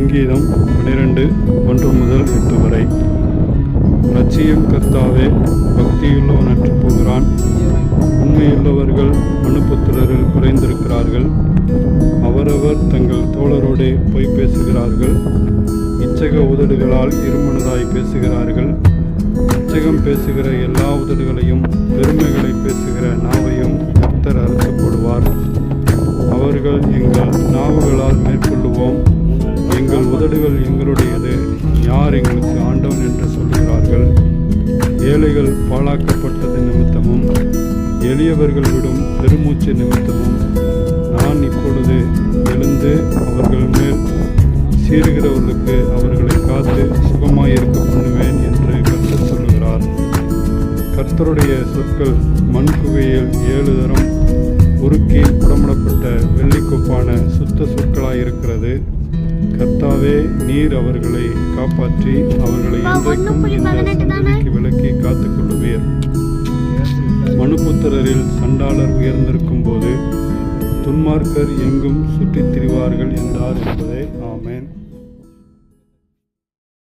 சங்கீதம் பனிரெண்டு ஒன்று முதல் எட்டு வரை. லட்சியம் கர்த்தாவே பக்தியுள்ளவன் அற்று போகிறான். உண்மையுள்ளவர்கள் மனுபுத்திரரில் குறைந்திருக்கிறார்கள். அவரவர் தங்கள் தோழரோடே பொய் பேசுகிறார்கள். இச்சக உதடுகளால் இருமனதாய் பேசுகிறார்கள். இச்சகம் பேசுகிற எல்லா உதடுகளையும் பெருமைகளை பேசுகிற நாவையும் கர்த்தர் அறுத்து போடுவார் அவர்கள் எங்கள் நாவுகளால் மேற்கொள்ளுவோம் எங்கள் எங்களுடையது. யார் எங்களுக்கு ஆண்டவன் என்று சொல்கிறார்கள்? ஏழைகள் பாழாக்கப்பட்டது நிமித்தமும் எளியவர்கள் விடும் பெருமூச்சு நிமித்தமும் நான் இப்பொழுது எழுந்து அவர்கள் மேல் சீருகிறவர்களுக்கு அவர்களை காத்து சுகமாயிருக்க பண்ணுவேன் என்று கர்த்தர் சொல்லுகிறார். கர்த்தருடைய சொற்கள் மண் குகையில் ஏழு தரம் உருக்கி புடமிடப்பட்ட வெள்ளிக்கொப்பான சுத்த சொற்களாயிருக்கிறது. கர்த்தாவே நீர் அவர்களை காப்பாற்றி அவர்களை என்றைக்கும் இந்த விலக்கி காத்துக் கொள்ளுவீர் மனுபுத்திரரில் சண்டாளர் உயர்ந்திருக்கும் போது துன்மார்க்கர் எங்கும் சுற்றித் திரிவார்கள் என்றார் என்பதே ஆமேன்.